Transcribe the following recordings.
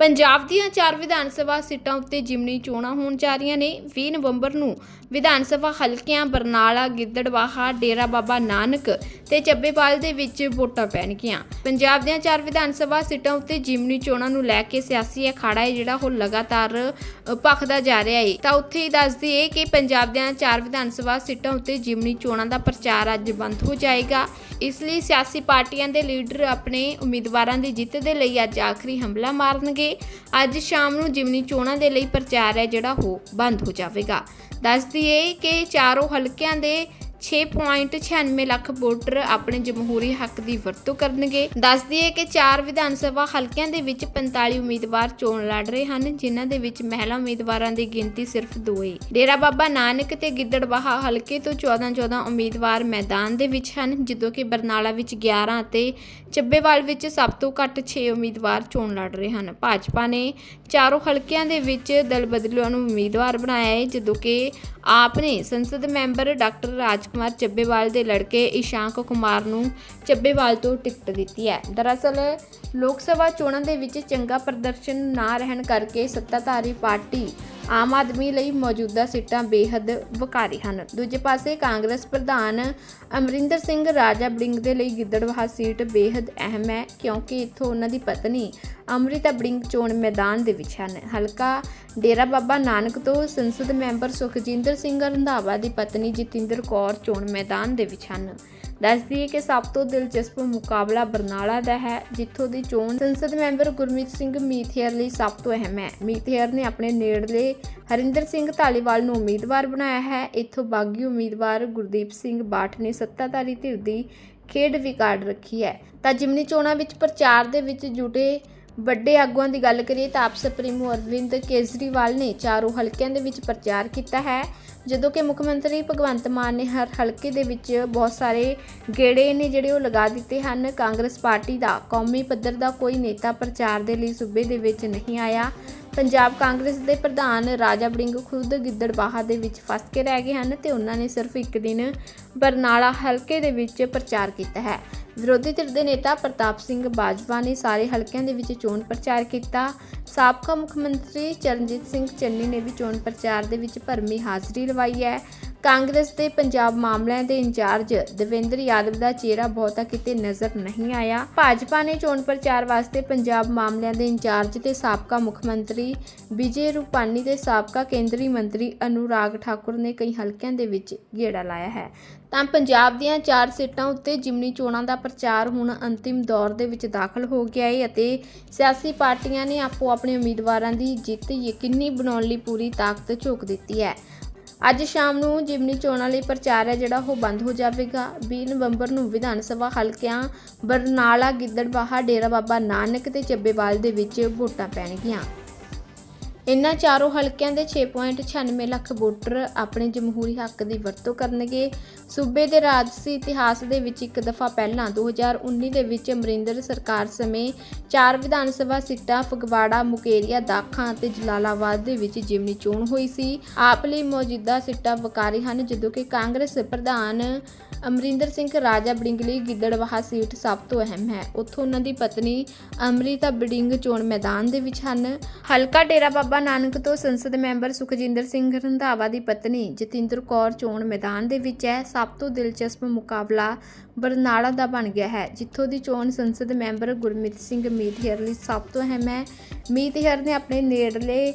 ਪੰਜਾਬ ਦੀਆਂ ਚਾਰ ਵਿਧਾਨ ਸਭਾ ਸੀਟਾਂ ਉੱਤੇ ਜਿਮਨੀ ਚੋਣਾਂ ਹੋਣ ਜਾ ਰਹੀਆਂ ਨੇ। 20 ਨਵੰਬਰ ਨੂੰ ਵਿਧਾਨ ਸਭਾ ਹਲਕਿਆਂ ਬਰਨਾਲਾ, ਗਿੱਦੜਵਾਹਾ, ਡੇਰਾ ਬਾਬਾ ਨਾਨਕ ਤੇ ਚੱਬੇਵਾਲ ਦੇ ਵਿੱਚ ਵੋਟਾਂ ਪੈਣਗੀਆਂ। ਪੰਜਾਬ ਦੀਆਂ ਚਾਰ ਵਿਧਾਨ ਸਭਾ ਸੀਟਾਂ ਉੱਤੇ ਜਿਮਨੀ ਚੋਣਾਂ ਨੂੰ ਲੈ ਕੇ ਸਿਆਸੀ ਅਖਾੜਾ ਹੈ ਜਿਹੜਾ ਉਹ ਲਗਾਤਾਰ ਭਖਦਾ ਜਾ ਰਿਹਾ ਹੈ ਤਾਂ ਉੱਥੇ ਹੀ ਦੱਸ ਦਈਏ ਕਿ ਪੰਜਾਬ ਦੀਆਂ ਚਾਰ ਵਿਧਾਨ ਸਭਾ ਸੀਟਾਂ ਉੱਤੇ ਜਿਮਨੀ ਚੋਣਾਂ ਦਾ ਪ੍ਰਚਾਰ ਅੱਜ ਬੰਦ ਹੋ ਜਾਏਗਾ। ਇਸ ਲਈ ਸਿਆਸੀ ਪਾਰਟੀਆਂ ਦੇ ਲੀਡਰ ਆਪਣੇ ਉਮੀਦਵਾਰਾਂ ਦੀ ਜਿੱਤ ਦੇ ਲਈ ਅੱਜ ਆਖਰੀ ਹਮਲਾ ਮਾਰਨਗੇ। ਅੱਜ ਸ਼ਾਮ ਨੂੰ ਜਿਮਨੀ ਚੋਣਾਂ ਦੇ ਲਈ ਪ੍ਰਚਾਰ ਹੈ ਜਿਹੜਾ ਉਹ ਬੰਦ ਹੋ ਜਾਵੇਗਾ। ਦੱਸ ਦਈਏ ਕਿ ਚਾਰੋਂ ਹਲਕਿਆਂ ਦੇ 6.96 ਲੱਖ ਵੋਟਰ ਆਪਣੇ ਜਮਹੂਰੀ ਹੱਕ ਦੀ ਵਰਤੋਂ ਕਰਨਗੇ। ਦੱਸ ਦਈਏ ਕਿ ਚਾਰ ਵਿਧਾਨ ਸਭਾ ਹਲਕਿਆਂ ਦੇ ਵਿੱਚ 45 ਉਮੀਦਵਾਰ ਚੋਣ ਲੜ ਰਹੇ ਹਨ, ਜਿਨ੍ਹਾਂ ਦੇ ਵਿੱਚ ਮਹਿਲਾ ਉਮੀਦਵਾਰਾਂ ਦੀ ਗਿਣਤੀ ਸਿਰਫ ਦੋ ਹੈ ਡੇਰਾ ਬਾਬਾ ਨਾਨਕ ਤੇ ਗਿੱਦੜਬਾਹਾ ਹਲਕੇ ਤੋਂ 14-14 ਉਮੀਦਵਾਰ ਮੈਦਾਨ ਦੇ ਵਿੱਚ ਹਨ, ਜਦੋਂ ਕਿ ਬਰਨਾਲਾ ਵਿੱਚ 11 ਅਤੇ ਚੱਬੇਵਾਲ ਵਿੱਚ ਸਭ ਤੋਂ ਘੱਟ 6 ਉਮੀਦਵਾਰ ਚੋਣ ਲੜ ਰਹੇ ਹਨ। ਭਾਜਪਾ ਨੇ ਚਾਰੋਂ ਹਲਕਿਆਂ ਦੇ ਵਿੱਚ ਦਲ ਬਦਲੂਆਂ ਨੂੰ ਉਮੀਦਵਾਰ ਬਣਾਇਆ ਹੈ ਜਦੋਂ ਕਿ ਆਪ ਨੇ ਸੰਸਦ ਮੈਂਬਰ ਡਾਕਟਰ ਰਾਜ ਕੁਮਾਰ ਚੱਬੇਵਾਲ ਦੇ ਲੜਕੇ ਇਸ਼ਾਂਕ ਕੁਮਾਰ ਨੂੰ ਚੱਬੇਵਾਲ ਤੋਂ ਟਿਕਟ ਦਿੱਤੀ ਹੈ। ਦਰਅਸਲ, ਲੋਕ ਸਭਾ ਚੋਣਾਂ ਦੇ ਵਿੱਚ ਚੰਗਾ ਪ੍ਰਦਰਸ਼ਨ ਨਾ ਰਹਿਣ ਕਰਕੇ ਸੱਤਾਧਾਰੀ ਪਾਰਟੀ ਆਮ ਆਦਮੀ ਲਈ ਮੌਜੂਦਾ ਸੀਟਾਂ ਬੇਹੱਦ ਵਕਾਰੀ ਹਨ। ਦੂਜੇ ਪਾਸੇ ਕਾਂਗਰਸ ਪ੍ਰਧਾਨ ਅਮਰਿੰਦਰ ਸਿੰਘ ਰਾਜਾ ਬੜਿੰਗ ਦੇ ਲਈ ਗਿੱਦੜਵਾਹਾ ਸੀਟ ਬੇਹੱਦ ਅਹਿਮ ਹੈ, ਕਿਉਂਕਿ ਇੱਥੋਂ ਉਹਨਾਂ ਦੀ ਪਤਨੀ ਅੰਮ੍ਰਿਤਾ ਬੜਿੰਗ ਚੋਣ ਮੈਦਾਨ ਦੇ ਵਿੱਚ ਹਨ। ਹਲਕਾ ਡੇਰਾ ਬਾਬਾ ਨਾਨਕ ਤੋਂ ਸੰਸਦ ਮੈਂਬਰ ਸੁਖਜਿੰਦਰ ਸਿੰਘ ਰੰਧਾਵਾ ਦੀ ਪਤਨੀ ਜਤਿੰਦਰ ਕੌਰ ਚੋਣ ਮੈਦਾਨ ਦੇ ਵਿੱਚ ਹਨ। ਦੱਸ ਦਈਏ ਕਿ ਸਭ ਤੋਂ ਦਿਲਚਸਪ ਮੁਕਾਬਲਾ ਬਰਨਾਲਾ ਦਾ ਹੈ, ਜਿੱਥੋਂ ਦੀ ਚੋਣ ਸੰਸਦ ਮੈਂਬਰ ਗੁਰਮੀਤ ਸਿੰਘ ਮੀਥੇਰ ਲਈ ਸਭ ਤੋਂ ਅਹਿਮ ਹੈ। ਮੀਥੇਰ ਨੇ ਆਪਣੇ ਨੇੜਲੇ ਹਰਿੰਦਰ ਸਿੰਘ ਧਾਲੀਵਾਲ ਨੂੰ ਉਮੀਦਵਾਰ ਬਣਾਇਆ ਹੈ। ਇੱਥੋਂ ਬਾਗੀ ਉਮੀਦਵਾਰ ਗੁਰਦੀਪ ਸਿੰਘ ਬਾਠ ਨੇ ਸੱਤਾਧਾਰੀ ਧਿਰ ਦੀ ਖੇਡ ਵਿਗਾੜ ਰੱਖੀ ਹੈ। ਤਾਂ ਜਿਮਨੀ ਚੋਣਾਂ ਵਿੱਚ ਪ੍ਰਚਾਰ ਦੇ ਵਿੱਚ ਜੁਟੇ ਵੱਡੇ ਆਗੂਆਂ ਦੀ ਗੱਲ ਕਰੀਏ ਤਾਂ ਆਪ ਸੁਪਰੀਮੋ ਅਰਵਿੰਦ ਕੇਜਰੀਵਾਲ ਨੇ ਚਾਰੋਂ ਹਲਕਿਆਂ ਦੇ ਵਿੱਚ ਪ੍ਰਚਾਰ ਕੀਤਾ ਹੈ। ਜਦੋਂ ਕਿ ਮੁੱਖ ਮੰਤਰੀ ਭਗਵੰਤ ਮਾਨ ਨੇ ਹਰ ਹਲਕੇ ਦੇ ਵਿੱਚ ਬਹੁਤ ਸਾਰੇ ਗੇੜੇ ਨੇ ਜਿਹੜੇ ਉਹ ਲਗਾ ਦਿੱਤੇ ਹਨ। ਕਾਂਗਰਸ ਪਾਰਟੀ ਦਾ, ਕੌਮੀ ਪੱਧਰ ਦਾ ਕੋਈ ਨੇਤਾ ਪ੍ਰਚਾਰ ਦੇ ਲਈ ਸੂਬੇ ਦੇ ਵਿੱਚ ਨਹੀਂ ਆਇਆ। ਪੰਜਾਬ ਕਾਂਗਰਸ ਦੇ ਪ੍ਰਧਾਨ ਰਾਜਾ ਬੜਿੰਗ ਖੁਦ ਗਿੱਦੜਬਾਹਾ ਦੇ ਵਿੱਚ ਫਸ ਕੇ ਰਹਿ ਗਏ ਹਨ ਤੇ ਉਹਨਾਂ ਨੇ ਸਿਰਫ ਇੱਕ ਦਿਨ ਬਰਨਾਲਾ ਹਲਕੇ ਦੇ ਵਿੱਚ ਪ੍ਰਚਾਰ ਕੀਤਾ ਹੈ। ਵਿਰੋਧੀ ਧਿਰ ਦੇ ਨੇਤਾ ਪ੍ਰਤਾਪ ਸਿੰਘ ਬਾਜਵਾ ਨੇ ਸਾਰੇ ਹਲਕਿਆਂ ਦੇ ਵਿੱਚ ਚੋਣ ਪ੍ਰਚਾਰ ਕੀਤਾ। ਸਾਬਕਾ ਮੁੱਖ ਮੰਤਰੀ ਚਰਨਜੀਤ ਸਿੰਘ ਚੰਨੀ ਨੇ ਵੀ ਚੋਣ ਪ੍ਰਚਾਰ ਦੇ ਵਿੱਚ ਭਰਮੀ ਹਾਜ਼ਰੀ ਲਵਾਈ ਹੈ। ਕਾਂਗਰਸ ਦੇ ਪੰਜਾਬ ਮਾਮਲਿਆਂ ਦੇ ਇੰਚਾਰਜ ਦਵਿੰਦਰ ਯਾਦਵ ਦਾ ਚਿਹਰਾ ਬਹੁਤਾ ਕਿਤੇ ਨਜ਼ਰ ਨਹੀਂ ਆਇਆ। ਭਾਜਪਾ ਨੇ ਚੋਣ ਪ੍ਰਚਾਰ ਵਾਸਤੇ ਪੰਜਾਬ ਮਾਮਲਿਆਂ ਦੇ ਇੰਚਾਰਜ ਤੇ ਸਾਬਕਾ ਮੁੱਖ ਮੰਤਰੀ ਵਿਜੇ ਰੂਪਾਨੀ ਤੇ ਸਾਬਕਾ ਕੇਂਦਰੀ ਮੰਤਰੀ ਅਨੁਰਾਗ ਠਾਕੁਰ ਨੇ ਕਈ ਹਲਕਿਆਂ ਦੇ ਵਿੱਚ ਗੇੜਾ ਲਾਇਆ ਹੈ। ਤਾਂ ਪੰਜਾਬ ਦੀਆਂ ਚਾਰ ਸੀਟਾਂ ਉੱਤੇ ਜਿਮਨੀ ਚੋਣਾਂ ਦਾ ਪ੍ਰਚਾਰ ਹੁਣ ਅੰਤਿਮ ਦੌਰ ਦੇ ਵਿੱਚ ਦਾਖਲ ਹੋ ਗਿਆ ਹੈ ਅਤੇ ਸਿਆਸੀ ਪਾਰਟੀਆਂ ਨੇ ਆਪੋ ਆਪਣੇ ਉਮੀਦਵਾਰਾਂ ਦੀ ਜਿੱਤ ਯਕੀਨੀ ਬਣਾਉਣ ਲਈ ਪੂਰੀ ਤਾਕਤ ਝੋਕ ਦਿੱਤੀ ਹੈ। ਅੱਜ ਸ਼ਾਮ ਨੂੰ ਜਿਮਨੀ ਚੋਣਾਂ ਲਈ ਪ੍ਰਚਾਰ ਹੈ, ਜਿਹੜਾ ਉਹ ਬੰਦ ਹੋ ਜਾਵੇਗਾ। 20 ਨਵੰਬਰ ਨੂੰ ਵਿਧਾਨ ਸਭਾ ਹਲਕਿਆਂ ਬਰਨਾਲਾ, ਗਿੱਦੜਬਾਹਾ, ਡੇਰਾ ਬਾਬਾ ਨਾਨਕ ਤੇ ਚੱਬੇਵਾਲ ਦੇ ਵਿੱਚ ਵੋਟਾਂ ਪੈਣਗੀਆਂ। ਇਨ੍ਹਾਂ ਚਾਰੋਂ ਹਲਕਿਆਂ ਦੇ 6.96 ਲੱਖ ਵੋਟਰ ਆਪਣੇ ਜਮਹੂਰੀ ਹੱਕ ਦੀ ਵਰਤੋਂ ਕਰਨਗੇ। ਸੂਬੇ ਦੇ ਰਾਜਸੀ ਇਤਿਹਾਸ ਦੇ ਵਿੱਚ ਇੱਕ ਦਫਾ ਪਹਿਲਾਂ 2019 ਦੇ ਵਿੱਚ ਅਮਰਿੰਦਰ ਸਰਕਾਰ ਸਮੇਂ ਚਾਰ ਵਿਧਾਨ ਸਭਾ ਸੀਟਾਂ ਫਗਵਾੜਾ, ਮੁਕੇਰੀਆ, ਦਾਖਾਂ ਅਤੇ ਜਲਾਲਾਬਾਦ ਦੇ ਵਿੱਚ ਜਿਮਨੀ ਚੋਣ ਹੋਈ ਸੀ। ਆਪ ਲਈ ਮੌਜੂਦਾ ਸੀਟਾਂ ਵਕਾਰੀ ਹਨ, ਜਦੋਂ ਕਿ ਕਾਂਗਰਸ ਪ੍ਰਧਾਨ ਅਮਰਿੰਦਰ ਸਿੰਘ ਰਾਜਾ ਬੜਿੰਗ ਲਈ ਗਿੱਦੜਵਾਹਾ ਸੀਟ ਸਭ ਤੋਂ ਅਹਿਮ ਹੈ। ਉੱਥੋਂ ਉਹਨਾਂ ਦੀ ਪਤਨੀ ਅੰਮ੍ਰਿਤਾ ਬੜਿੰਗ ਚੋਣ ਮੈਦਾਨ ਦੇ ਵਿੱਚ ਹਨ। ਹਲਕਾ ਡੇਰਾ ਬਾਬਾ ਨਾਨਕ ਤੋਂ ਸੰਸਦ ਮੈਂਬਰ ਸੁਖਜਿੰਦਰ ਸਿੰਘ ਰੰਧਾਵਾ ਦੀ ਪਤਨੀ ਜਤਿੰਦਰ ਕੌਰ ਚੋਣ ਮੈਦਾਨ ਦੇ ਵਿੱਚ ਹੈ। ਸਭ ਤੋਂ ਦਿਲਚਸਪ ਮੁਕਾਬਲਾ ਬਰਨਾਲਾ ਦਾ ਬਣ ਗਿਆ ਹੈ, ਜਿੱਥੋਂ ਦੀ ਚੋਣ ਸੰਸਦ ਮੈਂਬਰ ਗੁਰਮੀਤ ਸਿੰਘ ਮੀਤਹਿਰ ਲਈ ਸਭ ਤੋਂ ਅਹਿਮ ਹੈ। ਮੀਤਹਿਰ ਨੇ ਆਪਣੇ ਨੇੜਲੇ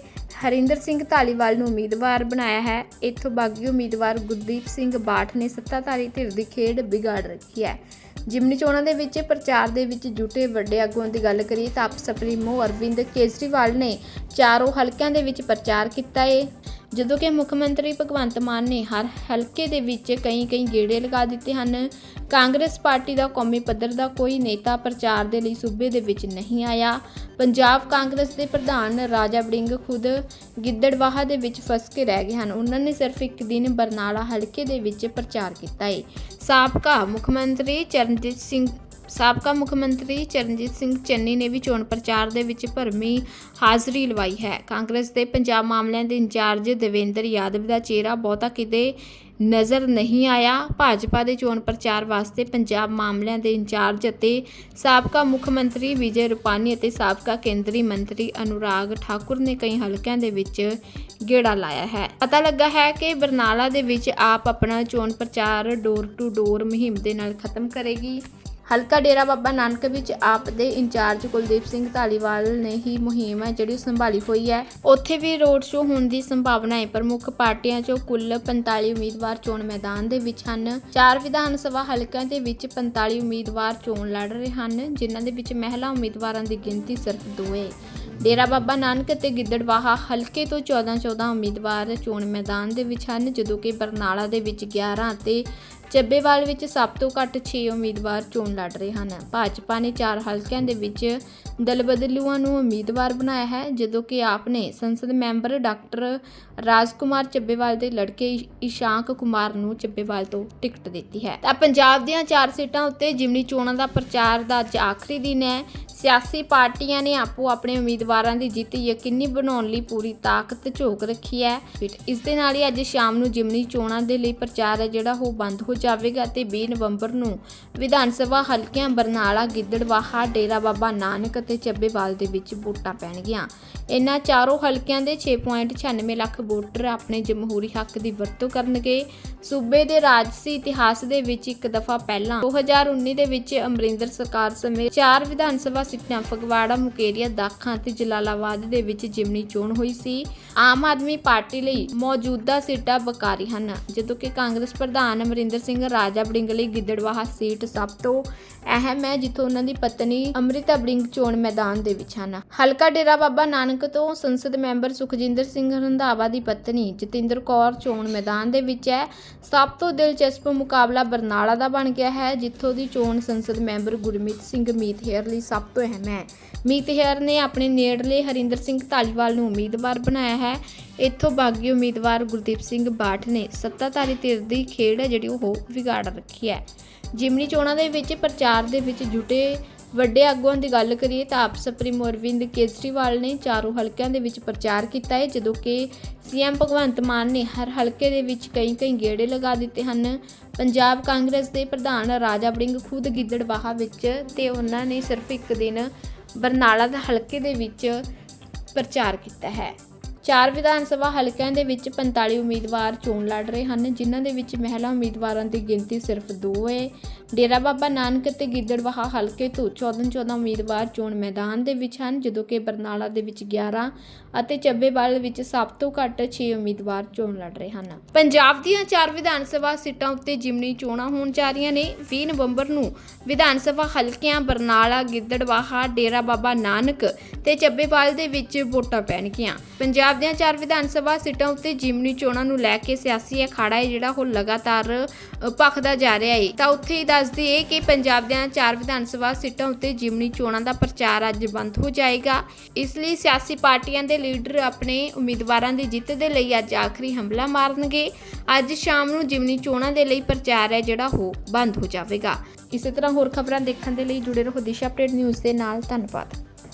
ਹਰਿੰਦਰ ਸਿੰਘ ਧਾਲੀਵਾਲ ਨੂੰ ਉਮੀਦਵਾਰ ਬਣਾਇਆ ਹੈ। ਇੱਥੋਂ ਬਾਗੀ ਉਮੀਦਵਾਰ ਗੁਰਦੀਪ ਸਿੰਘ ਬਾਠ ਨੇ ਸੱਤਾਧਾਰੀ ਧਿਰ ਦੀ ਖੇਡ ਵਿਗਾੜ ਰੱਖੀ ਹੈ। ਜਿਮਨੀ ਚੋਣਾਂ ਦੇ ਵਿੱਚ ਪ੍ਰਚਾਰ ਦੇ ਵਿੱਚ ਜੁਟੇ ਵੱਡੇ ਆਗੂਆਂ ਦੀ ਗੱਲ ਕਰੀਏ ਤਾਂ ਆਪ ਸੁਪਰੀਮੋ ਅਰਵਿੰਦ ਕੇਜਰੀਵਾਲ ਨੇ ਚਾਰੋਂ ਹਲਕਿਆਂ ਦੇ ਵਿੱਚ ਪ੍ਰਚਾਰ ਕੀਤਾ ਏ। ਜਦੋਂ ਕਿ ਮੁੱਖ ਮੰਤਰੀ ਭਗਵੰਤ ਮਾਨ ਨੇ ਹਰ ਹਲਕੇ ਦੇ ਵਿੱਚ ਕਈ ਕਈ ਗੇੜੇ ਲਗਾ ਦਿੱਤੇ ਹਨ। ਕਾਂਗਰਸ ਪਾਰਟੀ ਦਾ ਕੌਮੀ ਪੱਧਰ ਦਾ ਕੋਈ ਨੇਤਾ ਪ੍ਰਚਾਰ ਦੇ ਲਈ ਸੂਬੇ ਦੇ ਵਿੱਚ ਨਹੀਂ ਆਇਆ। ਪੰਜਾਬ ਕਾਂਗਰਸ ਦੇ ਪ੍ਰਧਾਨ ਰਾਜਾ ਬੜਿੰਗ ਖੁਦ ਗਿੱਦੜਵਾਹਾ ਦੇ ਵਿੱਚ ਫਸ ਕੇ ਰਹਿ ਗਏ ਹਨ। ਉਹਨਾਂ ਨੇ ਸਿਰਫ ਇੱਕ ਦਿਨ ਬਰਨਾਲਾ ਹਲਕੇ ਦੇ ਵਿੱਚ ਪ੍ਰਚਾਰ ਕੀਤਾ ਹੈ ਸਾਬਕਾ ਮੁੱਖ ਮੰਤਰੀ ਚਰਨਜੀਤ ਸਿੰਘ ਸਾਬਕਾ ਮੁੱਖ ਮੰਤਰੀ ਚਰਨਜੀਤ ਸਿੰਘ ਚੰਨੀ ਨੇ ਵੀ ਚੋਣ ਪ੍ਰਚਾਰ ਦੇ ਵਿੱਚ ਭਰਮੀ ਹਾਜ਼ਰੀ ਲਵਾਈ ਹੈ। ਕਾਂਗਰਸ ਦੇ ਪੰਜਾਬ ਮਾਮਲਿਆਂ ਦੇ ਇੰਚਾਰਜ ਦੇਵੇਂਦਰ ਯਾਦਵ ਦਾ ਚਿਹਰਾ ਬਹੁਤਾ ਕਿਤੇ ਨਜ਼ਰ ਨਹੀਂ ਆਇਆ। ਭਾਜਪਾ ਦੇ ਚੋਣ ਪ੍ਰਚਾਰ ਵਾਸਤੇ ਪੰਜਾਬ ਮਾਮਲਿਆਂ ਦੇ ਇੰਚਾਰਜ ਅਤੇ ਸਾਬਕਾ ਮੁੱਖ ਮੰਤਰੀ ਵਿਜੇ ਰੂਪਾਨੀ ਅਤੇ ਸਾਬਕਾ ਕੇਂਦਰੀ ਮੰਤਰੀ ਅਨੁਰਾਗ ਠਾਕੁਰ ਨੇ ਕਈ ਹਲਕਿਆਂ ਦੇ ਵਿੱਚ ਗੇੜਾ ਲਾਇਆ ਹੈ। ਪਤਾ ਲੱਗਾ ਹੈ ਕਿ ਬਰਨਾਲਾ ਦੇ ਵਿੱਚ ਆਪ ਆਪਣਾ ਚੋਣ ਪ੍ਰਚਾਰ ਡੋਰ ਟੂ ਡੋਰ ਮੁਹਿੰਮ ਦੇ ਨਾਲ ਖਤਮ ਕਰੇਗੀ। ਹਲਕਾ ਡੇਰਾ ਬਾਬਾ ਨਾਨਕ ਵਿੱਚ ਆਪ ਦੇ ਇੰਚਾਰਜ ਕੁਲਦੀਪ ਸਿੰਘ ਧਾਲੀਵਾਲ ਨੇ ਹੀ ਮੁਹਿੰਮ ਹੈ ਜਿਹੜੀ ਸੰਭਾਲੀ ਹੋਈ ਹੈ। ਉੱਥੇ ਵੀ ਰੋਡ ਸ਼ੋਅ ਹੋਣ ਦੀ ਸੰਭਾਵਨਾ ਹੈ ਪ੍ਰਮੁੱਖ ਪਾਰਟੀਆਂ 'ਚੋਂ ਕੁੱਲ 45 ਉਮੀਦਵਾਰ ਚੋਣ ਮੈਦਾਨ ਦੇ ਵਿੱਚ ਹਨ। ਚਾਰ ਵਿਧਾਨ ਸਭਾ ਹਲਕਿਆਂ ਦੇ ਵਿੱਚ 45 ਉਮੀਦਵਾਰ ਚੋਣ ਲੜ ਰਹੇ ਹਨ, ਜਿਨ੍ਹਾਂ ਦੇ ਵਿੱਚ ਮਹਿਲਾ ਉਮੀਦਵਾਰਾਂ ਦੀ ਗਿਣਤੀ ਸਿਰਫ ਦੋ ਹੈ। ਡੇਰਾ ਬਾਬਾ ਨਾਨਕ ਅਤੇ ਗਿੱਦੜਵਾਹਾ ਹਲਕੇ ਤੋਂ 14-14 ਉਮੀਦਵਾਰ ਚੋਣ ਮੈਦਾਨ ਦੇ ਵਿੱਚ ਹਨ, ਜਦੋਂ ਕਿ ਬਰਨਾਲਾ ਦੇ ਵਿੱਚ 11 ਅਤੇ ਚੱਬੇਵਾਲ ਵਿੱਚ ਸਭ ਤੋਂ ਘੱਟ 6 ਉਮੀਦਵਾਰ ਚੋਣ ਲੜ ਰਹੇ ਹਨ। ਭਾਜਪਾ ਨੇ ਚਾਰ ਹਲਕਿਆਂ ਦੇ ਵਿੱਚ ਦਲਬਦਲੂਆਂ ਨੂੰ ਉਮੀਦਵਾਰ ਬਣਾਇਆ ਹੈ, ਜਦੋਂ ਕਿ ਆਪ ਨੇ ਸੰਸਦ ਮੈਂਬਰ ਡਾਕਟਰ ਰਾਜਕੁਮਾਰ ਚੱਬੇਵਾਲ ਦੇ ਲੜਕੇ ਇਸ਼ਾਂਕ ਕੁਮਾਰ ਨੂੰ ਚੱਬੇਵਾਲ ਤੋਂ ਟਿਕਟ ਦਿੱਤੀ ਹੈ। ਤਾਂ ਪੰਜਾਬ ਦੀਆਂ ਚਾਰ ਸੀਟਾਂ ਉੱਤੇ ਜਿਮਨੀ ਚੋਣਾਂ ਦਾ ਪ੍ਰਚਾਰ ਦਾ ਅੱਜ ਆਖਰੀ ਦਿਨ ਹੈ। ਸਿਆਸੀ ਪਾਰਟੀਆਂ ਨੇ ਆਪੋ ਆਪਣੇ ਉਮੀਦਵਾਰਾਂ ਦੀ ਜਿੱਤ ਯਕੀਨੀ ਬਣਾਉਣ ਲਈ ਪੂਰੀ ਤਾਕਤ ਝੋਕ ਰੱਖੀ ਹੈ। ਇਸ ਦੇ ਨਾਲ ਹੀ ਅੱਜ ਸ਼ਾਮ ਨੂੰ ਜਿਮਨੀ ਚੋਣਾਂ ਦੇ ਲਈ ਪ੍ਰਚਾਰ ਹੈ, ਜਿਹੜਾ ਉਹ ਬੰਦ ਹੋ ਜਾਵੇਗਾ ਤੇ 20 ਨਵੰਬਰ ਨੂੰ ਵਿਧਾਨ ਸਭਾ ਹਲਕਿਆਂ ਬਰਨਾਲਾ, ਗਿੱਦੜਵਾਹਾ, ਡੇਰਾ ਬਾਬਾ ਨਾਨਕ ਅਤੇ ਚੱਬੇਵਾਲ ਦੇ ਵਿੱਚ ਵੋਟਾਂ ਪੈਣਗੀਆਂ। ਇਨ੍ਹਾਂ ਚਾਰੋਂ ਹਲਕਿਆਂ ਦੇ 6.96 ਲੱਖ ਵੋਟਰ ਆਪਣੇ ਜਮਹੂਰੀ ਹੱਕ ਦੀ ਵਰਤੋਂ ਕਰਨਗੇ। ਸੂਬੇ ਦੇ ਰਾਜਸੀ ਇਤਿਹਾਸ ਦੇ ਵਿੱਚ ਇੱਕ ਦਫਾ ਪਹਿਲਾਂ 2019 ਦੇ ਵਿੱਚ ਅਮਰਿੰਦਰ ਸਰਕਾਰ ਸਮੇਤ ਚਾਰ ਵਿਧਾਨ ਸਭਾ ਸੀਟਾਂ ਫਗਵਾੜਾ, ਮੁਕੇਰੀਆ, ਦਾਖਾਂ ਅਤੇ ਜਲਾਲਾਬਾਦ ਦੇ ਵਿੱਚ ਜਿਮਨੀ ਚੋਣ ਹੋਈ ਸੀ। ਆਮ ਆਦਮੀ ਪਾਰਟੀ ਲਈ ਮੌਜੂਦਾ ਸੀਟਾਂ ਬਕਾਰੀ ਹਨ, ਜਦੋਂ ਕਿ ਕਾਂਗਰਸ ਪ੍ਰਧਾਨ ਅਮਰਿੰਦਰ ਸਿੰਘ ਰਾਜਾ ਬੜਿੰਗ ਲਈ ਗਿੱਦੜਵਾਹਾ ਸੀਟ ਸਭ ਤੋਂ ਅਹਿਮ ਹੈ, ਜਿੱਥੋਂ ਉਹਨਾਂ ਦੀ ਪਤਨੀ ਅੰਮ੍ਰਿਤਾ ਬੜਿੰਗ ਚੋਣ ਮੈਦਾਨ ਦੇ ਵਿੱਚ ਹਨ। ਹਲਕਾ ਡੇਰਾ ਬਾਬਾ ਨਾਨਕ ਤੋਂ ਸੰਸਦ ਮੈਂਬਰ ਸੁਖਜਿੰਦਰ ਸਿੰਘ ਰੰਧਾਵਾ ਦੀ ਪਤਨੀ ਜਤਿੰਦਰ ਕੌਰ ਚੋਣ ਮੈਦਾਨ ਦੇ ਵਿੱਚ ਹੈ। ਸਭ ਤੋਂ ਦਿਲਚਸਪ ਮੁਕਾਬਲਾ ਬਰਨਾਲਾ ਦਾ ਬਣ ਗਿਆ ਹੈ, ਜਿੱਥੋਂ ਦੀ ਚੋਣ ਸੰਸਦ ਮੈਂਬਰ ਗੁਰਮੀਤ ਸਿੰਘ ਮੀਤ ਹੇਅਰ ਲਈ ਸਭ ਤੋਂ ਅਹਿਮ ਹੈ ਮੀਤ ਹੇਅਰ ਨੇ ਆਪਣੇ ਨੇੜਲੇ ਹਰਿੰਦਰ ਸਿੰਘ ਢਾਲੀਵਾਲ ਨੂੰ ਉਮੀਦਵਾਰ ਬਣਾਇਆ ਹੈ। ਇੱਥੋਂ ਬਾਗੀ ਉਮੀਦਵਾਰ ਗੁਰਦੀਪ ਸਿੰਘ ਬਾਠ ਨੇ ਸੱਤਾਧਾਰੀ ਧਿਰ ਦੀ ਖੇਡ ਹੈ ਜਿਹੜੀ ਉਹ ਵਿਗਾੜ ਰੱਖੀ ਹੈ। ਜਿਮਨੀ ਚੋਣਾਂ ਦੇ ਵਿੱਚ ਪ੍ਰਚਾਰ ਦੇ ਵਿੱਚ ਜੁਟੇ ਵੱਡੇ ਆਗੂਆਂ ਦੀ ਗੱਲ ਕਰੀਏ ਤਾਂ ਆਪ ਸੁਪਰੀਮੋ ਅਰਵਿੰਦ ਕੇਜਰੀਵਾਲ ਨੇ ਚਾਰੋਂ ਹਲਕਿਆਂ ਦੇ ਵਿੱਚ ਪ੍ਰਚਾਰ ਕੀਤਾ ਹੈ, ਜਦੋਂ ਕਿ ਸੀਐਮ ਭਗਵੰਤ ਮਾਨ ਨੇ ਹਰ ਹਲਕੇ ਦੇ ਵਿੱਚ ਕਈ ਕਈ ਗੇੜੇ ਲਗਾ ਦਿੱਤੇ ਹਨ। ਪੰਜਾਬ ਕਾਂਗਰਸ ਦੇ ਪ੍ਰਧਾਨ ਰਾਜਾ ਬੜਿੰਗ ਖੁਦ ਗਿੱਦੜਬਾਹਾ ਵਿੱਚ ਤੇ ਉਹਨਾਂ ਨੇ ਸਿਰਫ ਇੱਕ ਦਿਨ ਬਰਨਾਲਾ ਦੇ ਹਲਕੇ ਦੇ ਵਿੱਚ ਪ੍ਰਚਾਰ ਕੀਤਾ ਹੈ। ਚਾਰ ਵਿਧਾਨ ਸਭਾ ਹਲਕਿਆਂ ਦੇ ਵਿੱਚ 45 ਉਮੀਦਵਾਰ ਚੋਣ ਲੜ ਰਹੇ ਹਨ, ਜਿਨ੍ਹਾਂ ਦੇ ਵਿੱਚ ਮਹਿਲਾ ਉਮੀਦਵਾਰਾਂ ਦੀ ਗਿਣਤੀ ਸਿਰਫ 2 ਹੈ। ਡੇਰਾ ਬਾਬਾ ਨਾਨਕ ਅਤੇ ਗਿੱਦੜਵਾਹਾ ਹਲਕੇ ਤੋਂ 14-14 ਉਮੀਦਵਾਰ ਚੋਣ ਮੈਦਾਨ ਦੇ ਵਿੱਚ ਹਨ, ਜਦੋਂ ਕਿ ਬਰਨਾਲਾ ਦੇ ਵਿੱਚ 11 ਅਤੇ ਚੱਬੇਵਾਲ ਵਿੱਚ ਸਭ ਤੋਂ ਘੱਟ 6 ਉਮੀਦਵਾਰ ਚੋਣ ਲੜ ਰਹੇ ਹਨ। ਪੰਜਾਬ ਦੀਆਂ ਚਾਰ ਵਿਧਾਨ ਸਭਾ ਸੀਟਾਂ ਉੱਤੇ ਜਿਮਨੀ ਚੋਣਾਂ ਹੋਣ ਜਾ ਰਹੀਆਂ ਨੇ। 20 ਨਵੰਬਰ ਨੂੰ ਵਿਧਾਨ ਸਭਾ ਹਲਕਿਆਂ ਬਰਨਾਲਾ, ਗਿੱਦੜਵਾਹਾ, ਡੇਰਾ ਬਾਬਾ ਨਾਨਕ ਤੇ ਚੱਬੇਵਾਲ ਦੇ ਵਿੱਚ ਵੋਟਾਂ ਪੈਣਗੀਆਂ। ਪੰਜਾਬ ਦੀਆਂ ਚਾਰ ਵਿਧਾਨ ਸਭਾ ਸੀਟਾਂ ਉੱਤੇ ਜਿਮਨੀ ਚੋਣਾਂ ਨੂੰ ਲੈ ਕੇ ਸਿਆਸੀ ਅਖਾੜਾ ਹੈ, ਜਿਹੜਾ ਉਹ ਲਗਾਤਾਰ ਭਖਦਾ ਜਾ ਰਿਹਾ ਹੈ। ਤਾਂ ਉੱਥੇ ਹੀ ਦੱਸ ਦਈਏ ਕਿ ਪੰਜਾਬ ਦੀਆਂ ਚਾਰ ਵਿਧਾਨ ਸਭਾ ਸੀਟਾਂ ਉੱਤੇ ਜਿਮਨੀ ਚੋਣਾਂ ਦਾ ਪ੍ਰਚਾਰ ਅੱਜ ਬੰਦ ਹੋ ਜਾਏਗਾ। ਇਸ ਲਈ ਸਿਆਸੀ ਪਾਰਟੀਆਂ ਦੇ ਲੀਡਰ ਆਪਣੇ ਉਮੀਦਵਾਰਾਂ ਦੀ ਜਿੱਤ ਦੇ ਲਈ ਅੱਜ ਆਖਰੀ ਹਮਲਾ ਮਾਰਨਗੇ। ਅੱਜ ਸ਼ਾਮ ਨੂੰ ਜਿਮਨੀ ਚੋਣਾਂ ਦੇ ਲਈ ਪ੍ਰਚਾਰ ਹੈ, ਜਿਹੜਾ ਉਹ ਬੰਦ ਹੋ ਜਾਵੇਗਾ। ਇਸੇ ਤਰ੍ਹਾਂ ਹੋਰ ਖਬਰਾਂ ਦੇਖਣ ਦੇ ਲਈ ਜੁੜੇ ਰਹੋ ਦਿਸ਼ਾ ਅਪਡੇਟ ਨਿਊਜ਼ ਦੇ ਨਾਲ। ਧੰਨਵਾਦ।